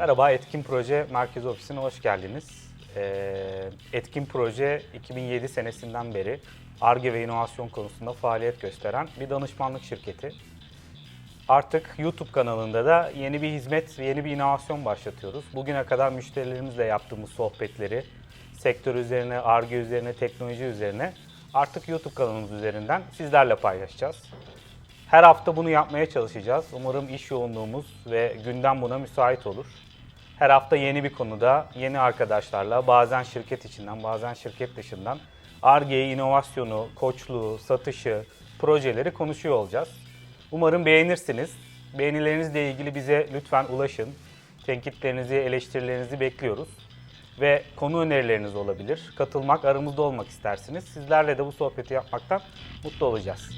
Merhaba, Etkin Proje Merkez Ofisi'ne hoş geldiniz. Ee, Etkin Proje 2007 senesinden beri ARGE ve inovasyon konusunda faaliyet gösteren bir danışmanlık şirketi. Artık YouTube kanalında da yeni bir hizmet yeni bir inovasyon başlatıyoruz. Bugüne kadar müşterilerimizle yaptığımız sohbetleri, sektör üzerine, ARGE üzerine, teknoloji üzerine artık YouTube kanalımız üzerinden sizlerle paylaşacağız. Her hafta bunu yapmaya çalışacağız. Umarım iş yoğunluğumuz ve gündem buna müsait olur. Her hafta yeni bir konuda, yeni arkadaşlarla, bazen şirket içinden, bazen şirket dışından ARGE'yi, inovasyonu, koçluğu, satışı, projeleri konuşuyor olacağız. Umarım beğenirsiniz. Beğenilerinizle ilgili bize lütfen ulaşın. Tenkitlerinizi, eleştirilerinizi bekliyoruz. Ve konu önerileriniz olabilir. Katılmak, aramızda olmak istersiniz. Sizlerle de bu sohbeti yapmaktan mutlu olacağız.